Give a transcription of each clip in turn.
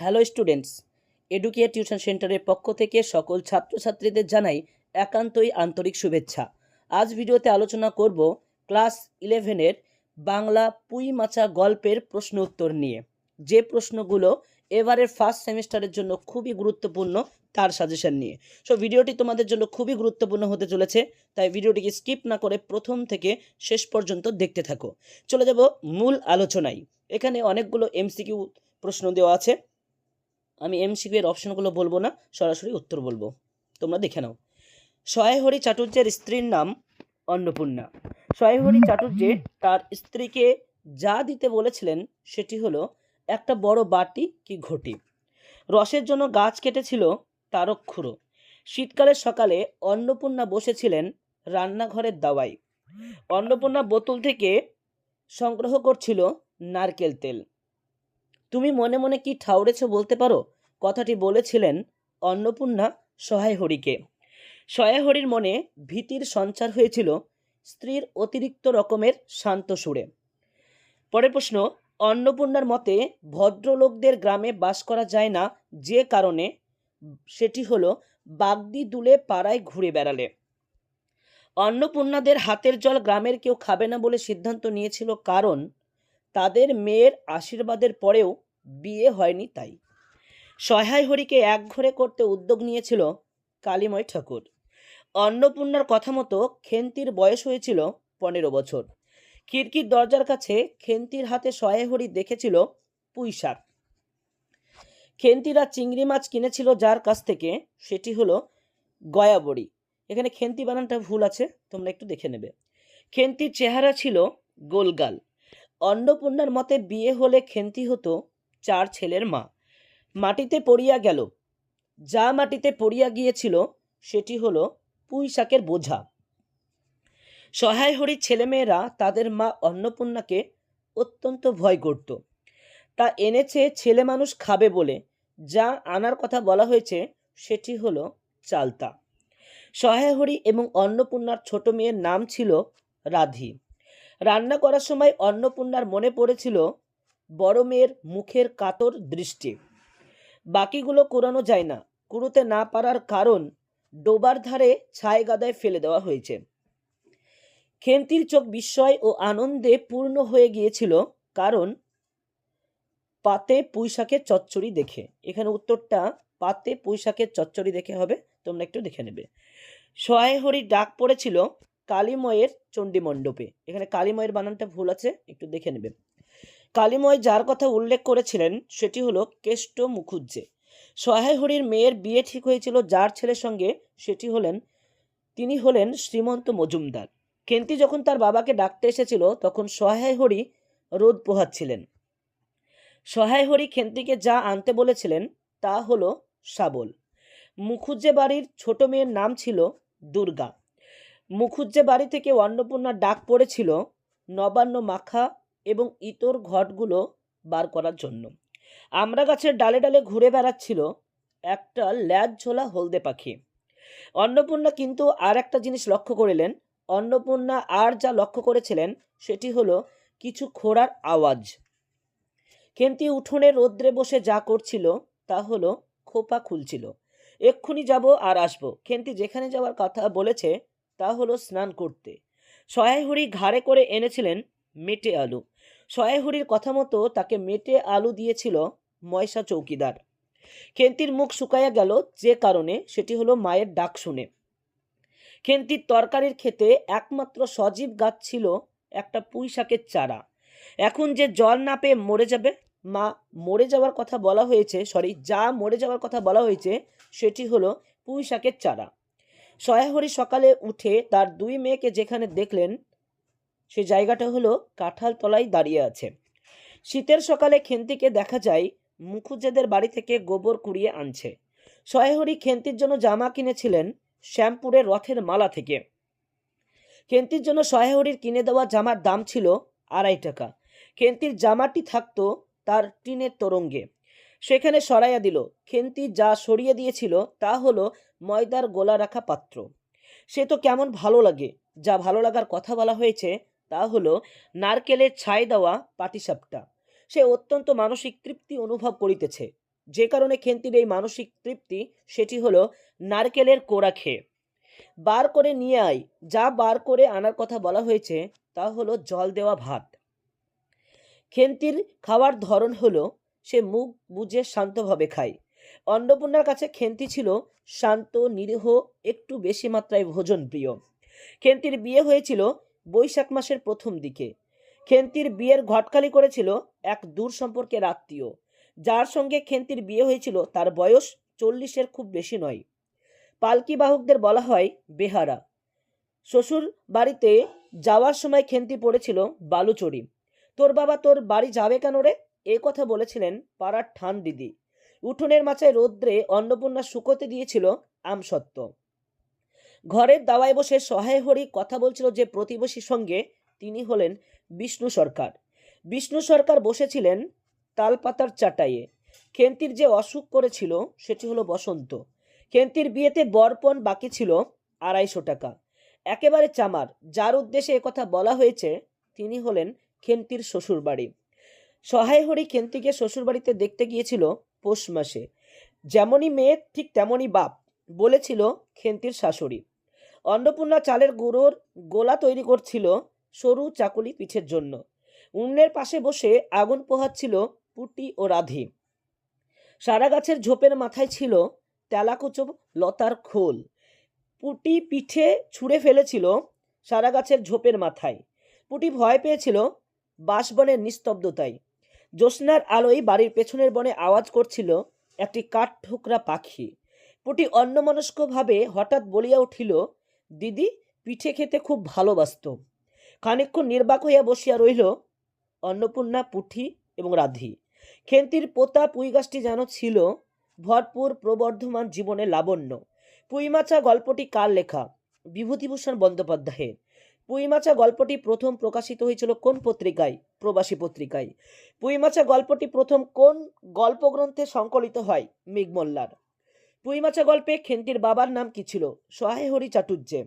Hello students, educare tuition সেন্টারের পক্ষ থেকে সকল ছাত্রছাত্রীদের জানাই একান্তই আন্তরিক শুভেচ্ছা। আজ ভিডিওতে আলোচনা করব ক্লাস ইলেভেনের বাংলা পুই মাচা গল্পের প্রশ্ন উত্তর নিয়ে। যে প্রশ্নগুলো এবারের ফার্স্ট সেমিস্টারের জন্য খুবই গুরুত্বপূর্ণ, তার সাজেশন নিয়ে। সো ভিডিওটি তোমাদের জন্য খুবই গুরুত্বপূর্ণ হতে চলেছে, তাই ভিডিওটিকে স্কিপ না করে প্রথম থেকে শেষ পর্যন্ত দেখতে থাকো। চলে যাব মূল আলোচনায়। এখানে অনেকগুলো এমসিকিউ প্রশ্ন দেওয়া আছে। আমি এমসিকিউ এর অপশনগুলো বলব না, সরাসরি উত্তর বলব। তোমরা দেখে নাও। সহায়হরি চাটুর্যের স্ত্রীর নাম অন্নপূর্ণা। সহায়হরি চাটুর্যে তার স্ত্রীকে যা দিতে বলেছিলেন সেটি হলো, একটা বড় বাটি কি ঘটি? রসের জন্য গাছ কেটেছিল তারক্ষুরো শীতকালের সকালে অন্নপূর্ণা বসেছিলেন রান্নাঘরের দাওয়ায়। অন্নপূর্ণা বোতল থেকে সংগ্রহ করছিল নারকেল তেল। তুমি মনে মনে কি ঠাউরেছ বলতে পারো? কথাটি বলেছিলেন অন্নপূর্ণা সহায় হরিকে সহায় হরির মনে ভীতির সঞ্চার হয়েছিল স্ত্রীর অতিরিক্ত রকমের শান্ত সুরে। পরের প্রশ্ন, অন্নপূর্ণার মতে ভদ্রলোকদের গ্রামে বাস করা যায় না যে কারণে? সেটি হলো, বাগদি দুলে পাড়ায় ঘুরে বেড়ালে। অন্নপূর্ণাদের হাতের জল গ্রামের কেউ খাবে না বলে সিদ্ধান্ত নিয়েছিল কারণ, তাদের মেয়ের আশীর্বাদের পরেও বিয়ে হয়নি তাই। সহায় হরিকে এক ঘরে করতে উদ্যোগ নিয়েছিল কালীময় ঠাকুর। অন্নপূর্ণার কথা মতো খেন্তির বয়স হয়েছিল পনেরো বছর। খিড়কির দরজার কাছে খেন্তির হাতে সহায় হরি দেখেছিল পুঁইশাক খেন্তিরা চিংড়ি মাছ কিনেছিল যার কাছ থেকে, সেটি হলো গয়াবড়ি। এখানে খেন্তি বানানটা ভুল আছে, তোমরা একটু দেখে নেবে। খেন্তির চেহারা ছিল গোলগাল। অন্নপূর্ণার মতে বিয়ে হলে খেন্তি হতো চার ছেলের মা। মাটিতে পড়িয়া গেল। যা মাটিতে পড়িয়া গিয়েছিল, সেটি হলো পুঁই শাকের বোঝা। সহায় হরির ছেলেমেয়েরা তাদের মা অন্নপূর্ণাকে অত্যন্ত ভয় করত। তা এনেছে ছেলে মানুষ খাবে বলে। যা আনার কথা বলা হয়েছে, সেটি হলো চালতা। সহায় হরি এবং অন্নপূর্ণার ছোট মেয়ের নাম ছিল রাধি। রান্না করার সময় অন্নপূর্ণার মনে পড়েছিল বড় মেয়ের মুখের কাতর দৃষ্টি। বাকিগুলো কুড়ানো যায় না। কুড়োতে না পারার কারণ ডোবার ধারে ছায় গাদায় ফেলে দেওয়া হয়েছে। খেন্তির চোখ বিস্ময় ও আনন্দে পূর্ণ হয়ে গিয়েছিল, কারণ পাতে পুঁইশাকের চচ্চড়ি দেখে। এখানে উত্তরটা, পাতে পুঁইশাকের চচ্চড়ি দেখে হবে, তোমরা একটু দেখে নেবে। সহায় হরি ডাক পড়েছিল কালীময়ের চণ্ডী মণ্ডপে এখানে কালীময়ের বানানটা ভুল আছে, একটু দেখে নেবে। কালীময় যার কথা উল্লেখ করেছিলেন, সেটি হলো কেষ্ট মুখুজ্জে। সহায় হরির মেয়ের বিয়ে ঠিক হয়েছিল যার ছেলের সঙ্গে, সেটি হলেন, তিনি হলেন শ্রীমন্ত মজুমদার। কেন্তি যখন তার বাবাকে ডাকতে এসেছিল, তখন সহায় হরি রোদ পোহাচ্ছিলেন। সহায় হরি খেন্তিকে যা আনতে বলেছিলেন, তা হলো শাবল। মুখুজ্জে বাড়ির ছোট মেয়ের নাম ছিল দুর্গা। মুখুজ্জে বাড়ি থেকে অন্নপূর্ণা ডাক পড়েছিল, নবান্ন মাখা এবং ইতর ঘটগুলো বার করার জন্য। আমরা গাছের ডালে ডালে ঘুরে বেড়াচ্ছিল একটা ল্যাজ ঝোলা হলদে পাখি। অন্নপূর্ণা কিন্তু আর একটা জিনিস লক্ষ্য করিলেন। অন্নপূর্ণা আর যা লক্ষ্য করেছিলেন সেটি হলো কিছু খোড়ার আওয়াজ। কেন্তি উঠোনে রোদ্রে বসে যা করছিল তা হলো খোপা খুলছিল। এক্ষুনি যাব আর আসব। খেন্তি যেখানে যাওয়ার কথা বলেছে তা হলো স্নান করতে। সহায় সহায়হরি ঘাড়ে করে এনেছিলেন মেটে আলু। সহায়হরির কথা মতো তাকে মেটে আলু দিয়েছিল ময়সা চৌকিদার। খেন্তির মুখ শুকাইয়া গেল যে কারণে সেটি হলো মায়ের ডাক শুনে। খেন্তির তরকারির খেতে একমাত্র সজীব গাছ ছিল একটা পুঁই শাকের চারা। এখন যে জল না পেয়ে মরে যাবে, মা, মরে যাওয়ার কথা বলা হয়েছে সরি যা মরে যাওয়ার কথা বলা হয়েছে, সেটি হলো পুঁই শাকের চারা। সয়াহরি সকালে উঠে তার দুই মেয়েকে যেখানে দেখলেন সে জায়গাটা হলো কাঁঠাল তলায় দাঁড়িয়ে আছে। শীতের সকালে খেন্তিকে দেখা যায় মুখুজ্জেদের বাড়ি থেকে গোবর কুড়িয়ে আনছে। সয়াহরি খেন্তির জন্য জামা কিনেছিলেন শ্যামপুরের রথের মালা থেকে। খেন্তির জন্য সয়াহরির কিনে দেওয়া জামার দাম ছিল আড়াই টাকা। খেন্তির জামাটি থাকতো তার টিনের তরঙ্গে। সেখানে সরাইয়া দিল, খেন্তি যা সরিয়ে দিয়েছিল তা হলো ময়দার গোলা রাখা পাত্র। সে তো কেমন ভালো লাগে। যা ভালো লাগার কথা বলা হয়েছে তা হলো নারকেলের ছাই দেওয়া পাটিসাপটা। সে অত্যন্ত মানসিক তৃপ্তি অনুভব করিতেছে। যে কারণে খেন্তির এই মানসিক তৃপ্তি, সেটি হলো নারকেলের কোড়া খেয়ে। বার করে নিয়ে আয়। যা বার করে আনার কথা বলা হয়েছে, তা হলো জল দেওয়া ভাত। খেন্তির খাওয়ার ধরন হলো, সে মুখ বুঝে শান্তভাবে খায়। অন্নপূর্ণার কাছে খেন্তি ছিল শান্ত, নিরীহ, একটু বেশি মাত্রায় ভোজন প্রিয় খেন্তির বিয়ে হয়েছিল বৈশাখ মাসের প্রথম দিকে। খেন্তির বিয়ের ঘটকালি করেছিল এক দূর সম্পর্কের আত্মীয়। যার সঙ্গে খেন্তির বিয়ে হয়েছিল, তার বয়স চল্লিশের খুব বেশি নয়। পালকি বাহকদের বলা হয় বেহারা। শ্বশুর বাড়িতে যাওয়ার সময় খেন্তি পড়েছিল বালুচড়ি তোর বাবা তোর বাড়ি যাবে কেন রে? এ কথা বলেছিলেন পাড়ার ঠান দিদি। উঠোনের মাচায় রৌদ্রে অন্নপূর্ণা শুকোতে দিয়েছিল আমসত্ত্ব। ঘরের দাওয়ায় বসে সহায় হরি কথা বলছিল যে প্রতিবেশীর সঙ্গে তিনি হলেন বিষ্ণু সরকার। বিষ্ণু সরকার বসেছিলেন তালপাতার চাটাইয়ে। খেন্তির যে অসুখ করেছিল সেটি হলো বসন্ত। খেন্তির বিয়েতে বরপণ বাকি ছিল আড়াইশো টাকা। একেবারে চামার, যার উদ্দেশ্যে কথা বলা হয়েছে, তিনি হলেন খেন্তির শ্বশুরবাড়ি। সহায় হরি খেন্তিকে শ্বশুরবাড়িতে দেখতে গিয়েছিল পৌষ মাসে। যেমনই মেয়ে, ঠিক তেমনই বাপ, বলেছিল খেন্তির শাশুড়ি। অন্নপূর্ণা চালের গুঁড়োর গোলা তৈরি করছিল সরু চাকুলি পিঠের জন্য। উন্নের পাশে বসে আগুন পোহাচ্ছিল পুটি ও রাধি। সারা গাছের ঝোপের মাথায় ছিল তেলাকুচো লতার খোল। পুটি পিঠে ছুঁড়ে ফেলেছিল সারা গাছের ঝোপের মাথায়। পুটি ভয় পেয়েছিল বাঁশবনের নিস্তব্ধতায়। জ্যোৎস্নার আলোয় বাড়ির পেছনের বনে আওয়াজ করছিল একটি কাঠ ঠোকরা পাখি। পুটি অন্যমনস্কভাবে হঠাৎ বলিয়া উঠিল দিদি পিঠে খেতে খুব ভালোবাসত। খানিকক্ষণ নির্বাক হইয়া বসিয়া রইল অন্নপূর্ণা, পুঠি এবং রাধি। খেন্তির পোতা পুঁই গাছটি যেন ছিল ভরপুর প্রবর্ধমান জীবনে লাবণ্য। পুইমাচা গল্পটি কার লেখা? বিভূতিভূষণ বন্দ্যোপাধ্যায়ের পুইমাচা গল্পটি প্রথম প্রকাশিত হয়েছিল কোন পত্রিকায়? প্রবাসী পত্রিকায়। পুইমাচা গল্পটি প্রথম কোন গল্পগ্রন্থে সংকলিত হয়? মেঘমল্লার। পুইমাচা গল্পে খেন্তির বাবার নাম কি ছিল? সহায় হরি চাটুর্যে।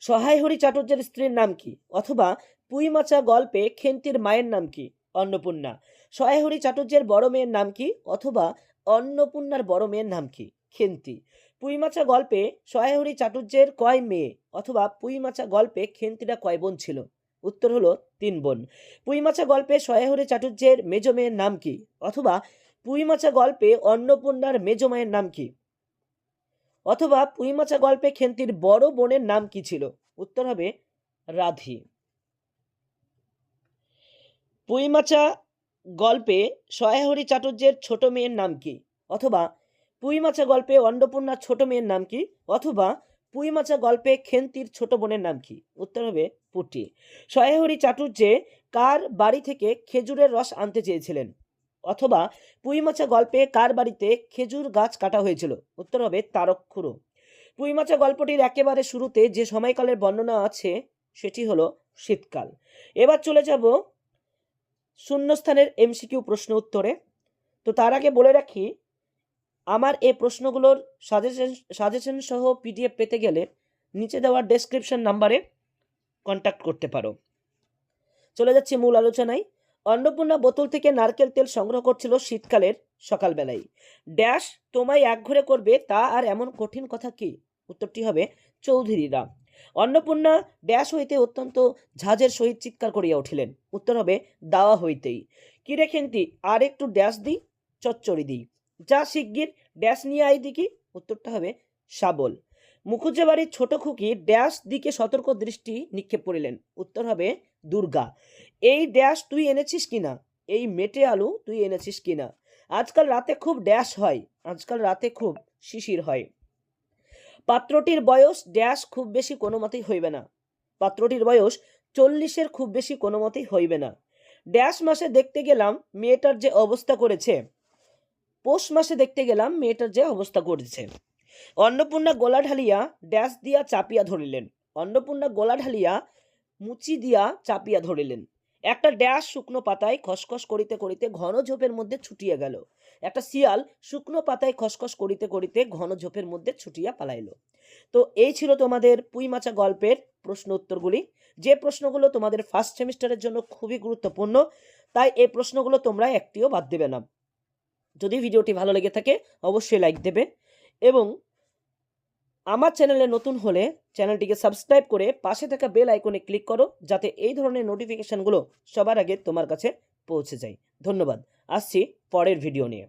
সহায় হরি চাটুর্যের স্ত্রীর নাম কি? অথবা পুইমাচা গল্পে খেন্তির মায়ের নাম কি? অন্নপূর্ণা। সহায় হরি চাটুর্যের বড় মেয়ের নাম কি? অথবা অন্নপূর্ণার বড় মেয়ের নাম কি? খেন্তি পুইমাচা গল্পে সহায়হরি চাটুর্যের কয় মেয়ে? অথবা পুইমাচা গল্পে খেন্তিরা কয় বোন ছিল? উত্তর হলো তিন বোন। পুইমাচা গল্পে সহায়হরি চাটুর্যের মেজ মেয়ের নাম কি? অথবা পুইমাচা গল্পে অন্নপূর্ণার মেজ মায়ের নাম কি? অথবা পুইমাচা গল্পে খেন্তির বড় বোনের নাম কি ছিল? উত্তর হবে রাধি। পুইমাচা গল্পে সহায়হরি চাটুর্যের ছোট মেয়ের নাম কি? অথবা পুইমাচা গল্পে অন্নপূর্ণার ছোট মেয়ের নাম কি? অথবা পুইমাচা গল্পে খেন্তির ছোট বোনের নাম কি? উত্তর হবে পুটি। সয়াহরি চাটুর্যে কার বাড়ি থেকে খেজুরের রস আনতে চেয়েছিলেন? অথবা পুইমাচা গল্পে কার বাড়িতে খেজুর গাছ কাটা হয়েছিল? উত্তর হবে তারক্ষুরো পুইমাচা গল্পটির একেবারে শুরুতে যে সময়কালের বর্ণনা আছে, সেটি হলো শীতকাল। এবার চলে যাব শূন্যস্থানের এমসিকিউ প্রশ্ন উত্তরে। তো তার আগে বলে রাখি, আমার এই প্রশ্নগুলোর সাজেশন সাজেশন সহ পিডিএফ পেতে গেলে নিচে দেওয়া ডেসক্রিপশন নাম্বারে কন্ট্যাক্ট করতে পারো। চলে যাচ্ছি মূল আলোচনায়। অন্নপূর্ণা বোতল থেকে নারকেল তেল সংগ্রহ করছিল শীতকালের সকালবেলায়। ড্যাশ, তোমায় একঘরে করবে তা আর এমন কঠিন কথা কি? উত্তরটি হবে চৌধুরীরা। অন্নপূর্ণা ড্যাশ হইতে অত্যন্ত ঝাঁঝের সহিত চিৎকার করিয়া উঠিলেন। উত্তর হবে, দাওয়া হইতেই। কি খেন্তি আর একটু ড্যাশ দিই? চচ্চড়ি দিই। যা শিগগির ড্যাশ নিয়ে আই দিকি উত্তরটা হবে, শাবল। মুখুজ্জে বাড়ির ছোট খুকি ড্যাশ দিকে সতর্ক দৃষ্টি নিক্ষেপ করিলেন। উত্তর হবে, দুর্গা। এই ড্যাশ তুই এনেছিস কিনা? এই মেটে আলু তুই এনেছিস কিনা? আজকাল রাতে খুব ড্যাশ হয়। আজকাল রাতে খুব শিশির হয়। পাত্রটির বয়স ড্যাশ খুব বেশি কোনো মতেই হইবে না। পাত্রটির বয়স চল্লিশের খুব বেশি কোনো মতেই হইবে না। ড্যাশ মাসে দেখতে গেলাম মেয়েটার যে অবস্থা করেছে। পৌষ মাসে দেখতে গেলাম মেয়েটার যে অবস্থা করেছে। অন্নপূর্ণা গোলা ঢালিয়া ড্যাশ দিয়া চাপিয়া ধরিলেন। অন্নপূর্ণা গোলা ঢালিয়া মুচি দিয়া চাপিয়া ধরিলেন। একটা ড্যাশ শুকনো পাতায় খসখস করিতে করিতে ঘন ঝোপের মধ্যে ছুটিয়া গেল। একটা শিয়াল শুকনো পাতায় খসখস করিতে করিতে ঘন ঝোপের মধ্যে ছুটিয়া পালাইল। তো এই ছিল তোমাদের পুইমাচা গল্পের প্রশ্ন উত্তরগুলি যে প্রশ্নগুলো তোমাদের ফার্স্ট সেমিস্টারের জন্য খুবই গুরুত্বপূর্ণ, তাই এই প্রশ্নগুলো তোমরা একটিও বাদ দেবে না। যদি ভিডিওটি ভালো লেগে থাকে, অবশ্যই লাইক দেবে এবং আমার চ্যানেলে নতুন হলে চ্যানেলটিকে সাবস্ক্রাইব করে পাশে থাকা বেল আইকনে ক্লিক করো, যাতে এই ধরনের নোটিফিকেশানগুলো সবার আগে তোমার কাছে পৌঁছে যায়। ধন্যবাদ। আসছি পরের ভিডিও নিয়ে।